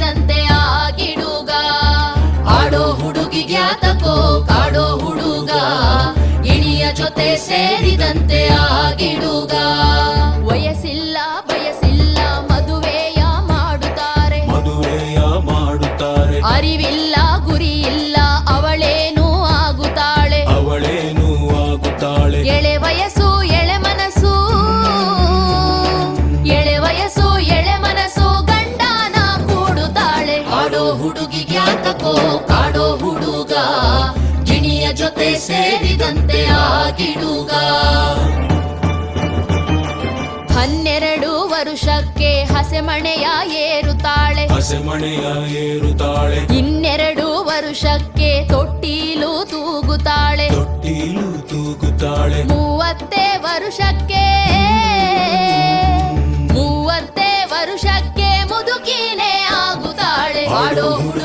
ಹುಡುಗಿದಂತೆ ಆಗಿಡುಗ. ಆಡೋ ಹುಡುಗಿ ಗ್ಯಾತಕೋ ಕಾಡೋ ಹುಡುಗ. ಇಣಿಯ ಜೊತೆ ಸೇರಿದಂತೆ ಆಗಿಡುಗ. ವಯಸ್ಸಿಲ್ಲ ಬಯಸಿಲ್ಲ ಮದುವೆಯ ಮಾಡುತ್ತಾರೆ. ಮದುವೆಯ ಮಾಡುತ್ತಾರೆ. ಅರಿವಿಲ್ಲ ಗುರಿ ಆಡೋ ಹುಡುಗಿಗೆ ಕಾಡೋ ಹುಡುಗ ಗಿಣಿಯ ಜೊತೆ ಸೇರಿದಂತೆ ಆಗಿಡುಗ. ಹನ್ನೆರಡು ವರುಷಕ್ಕೆ ಹಸೆಮಣೆಯ ಏರುತ್ತಾಳೆ ಹಸೆಮಣೆಯ ಏರುತ್ತಾಳೆ ಇನ್ನೆರಡು பாடும்.